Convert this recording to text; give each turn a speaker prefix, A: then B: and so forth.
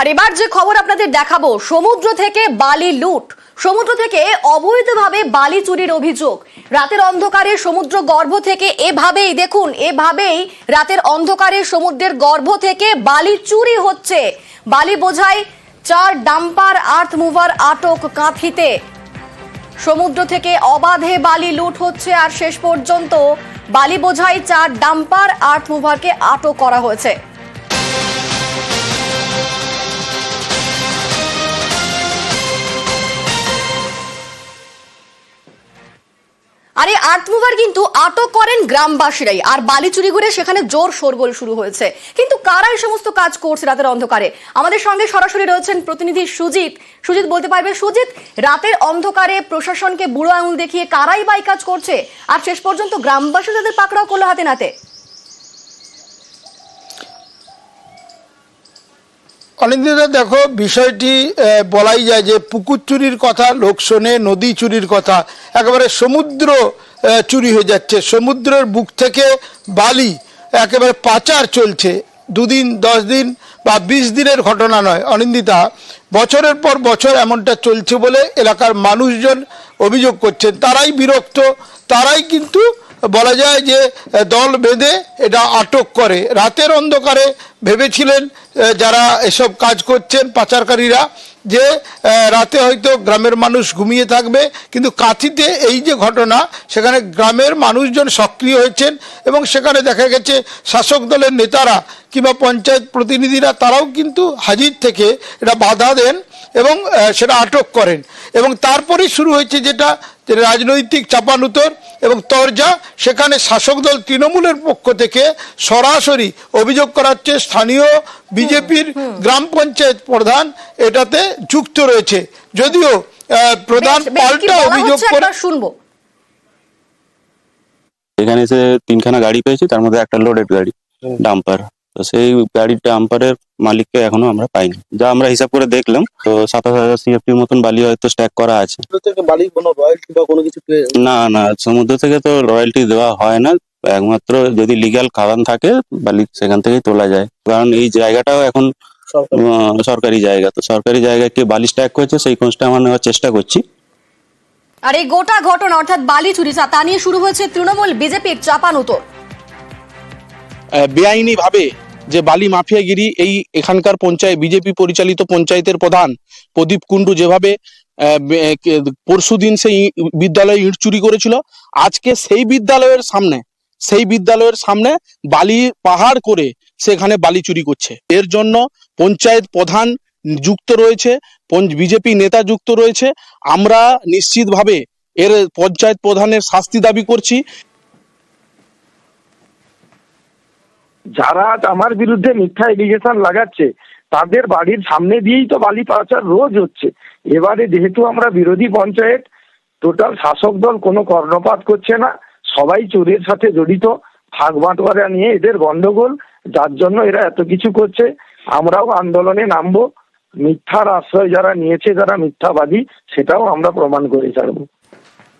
A: আর এবার যে খবর আপনাদের দেখাবো, সমুদ্র থেকে বালি লুট। সমুদ্র থেকে অবৈধভাবে বালি চুরির অভিযোগ। রাতের অন্ধকারে সমুদ্র গর্ভ থেকে এভাবেই, দেখুন, এভাবেই রাতের অন্ধকারে সমুদ্রের গর্ভ থেকে বালি চুরি হচ্ছে। বালি বোঝাই চার ডাম্পার আর্থ মুভার আটক কাঁথিতে। সমুদ্র থেকে অবাধে বালি লুট হচ্ছে আর শেষ পর্যন্ত বালি বোঝাই চার ডাম্পার আর্থ মুভারকে আটক করা হয়েছে। আর এই আর্থ মুভার কিন্তু আটক করেন গ্রামবাসীরাই। আর বালি চুরি করে সেখানে জোর শোরগোল শুরু হয়েছে। কিন্তু কারা এই সমস্ত কাজ করছে রাতের অন্ধকারে? আমাদের সঙ্গে সরাসরি রয়েছেন প্রতিনিধি সুজিত। সুজিত, বলতে পারবে, সুজিত, রাতের অন্ধকারে প্রশাসনকে বুড়ো আঙুল দেখিয়ে কারাই বাই কাজ করছে? আর শেষ পর্যন্ত গ্রামবাসী তাদের পাকড়াও করল হাতে নাতে।
B: অনিন্দিতা দেখো, বিষয়টি বলাই যায় যে পুকুর চুরির কথা, লোক শোনে, নদী চুরির কথা, একেবারে সমুদ্র চুরি হয়ে যাচ্ছে। সমুদ্রের বুক থেকে বালি, একেবারে পাচার চলছে। দুদিন, দশ দিন বা বিশ দিনের ঘটনা নয়। অনিন্দিতা, বছরের পর বছর এমনটা চলছে বলে এলাকার মানুষজন অভিযোগ করছেন। তারাই বিরক্ত, তারাই কিন্তু বলা যায় যে দল বেঁধে এটা আটক করে। রাতের অন্ধকারে ভেবেছিলেন যারা এসব কাজ করছেন, পাচারকারীরা, যে রাতে হয়তো গ্রামের মানুষ ঘুমিয়ে থাকবে, কিন্তু কাঁথিতে এই যে ঘটনা, সেখানে গ্রামের মানুষজন সক্রিয় হয়েছেন এবং সেখানে দেখা গেছে শাসক দলের নেতারা কিংবা পঞ্চায়েত প্রতিনিধিরা, তারাও কিন্তু হাজির থেকে এটা বাধা দেন এবং সেটা আটক করেন। এবং তারপরেই শুরু হয়েছে যেটা রাজনৈতিক চাপানুতর এবং তরজা সেখানে শাসক দল তৃণমূলের পক্ষ থেকে সরাসরি অভিযোগ করাচ্ছে স্থানীয় বিজেপির গ্রাম পঞ্চায়েত প্রধান এটাতে যুক্ত রয়েছে। যদিও আহ, প্রধান পাল্টা অভিযোগ করে
A: শুনব।
C: এখানে এসে তিনখানা গাড়ি পেয়েছি তার মধ্যে একটা লোডেড গাড়ি ডাম্পার তো সেই গাড়ির ডাম্পারের মালিককে এখনও আমরা পাইনি। যা আমরা হিসাব করে দেখলাম তো সাতাশ হাজার সিএফটির মতন বালি হয়তো স্ট্যাক করা আছে।
D: বালি কোনো রয়্যালটি বা কোনো কিছু
C: না না সমুদ্র থেকে তো রয়্যালটি দেওয়া হয় না। একমাত্র যদি লিগ্যাল খাদান থাকে বালি সেখান থেকেই তোলা যায়। কারণ এই জায়গাটাও এখন
D: সরকারি।
C: জায়গা। তো সরকারি জায়গায় কে বালি স্ট্যাক করছে সেই খোঁজটা আমরা নেওয়ার চেষ্টা করছি।
A: আর এই গোটা ঘটনা অর্থাৎ বালি চুরি তা নিয়ে শুরু হয়েছে তৃণমূল বিজেপির চাপানুতর
E: বেআইনি ভাবে যে বালি মাফিয়াগিরি, এই এখানকার পঞ্চায়েত, বিজেপি পরিচালিত পঞ্চায়েতের প্রধান প্রদীপ কুন্ডু যেভাবে পরশু দিন সেই বিদ্যালয়ে ইট চুরি করেছিল, আজকে সেই বিদ্যালয়ের সামনে, সেই বিদ্যালয়ের সামনে বালি পাহাড় করে সেখানে বালি চুরি করছে। এর জন্য পঞ্চায়েত প্রধান যুক্ত রয়েছে বিজেপি নেতা যুক্ত রয়েছে। আমরা নিশ্চিতভাবে এর পঞ্চায়েত প্রধানের শাস্তি দাবি করছি।
F: যারা আমার বিরুদ্ধে মিথ্যা এলিগেশন লাগাচ্ছে, তাদের বাড়ির সামনে দিয়েই তো বালি পাচার রোজ হচ্ছে। এবারে যেহেতু আমরা বিরোধী পঞ্চায়েত, টোটাল শাসক দল কোনো কর্ণপাত করছে না, সবাই চোরের সাথে জড়িত, ভাগ বাঁটোয়ারা নিয়ে এদের গন্ডগোল, যার জন্য এরা এত কিছু করছে, আমরাও আন্দোলনে নামবো। মিথ্যার আশ্রয় যারা নিয়েছে, যারা মিথ্যাবাদী, সেটাও আমরা প্রমাণ করে ছাড়বো।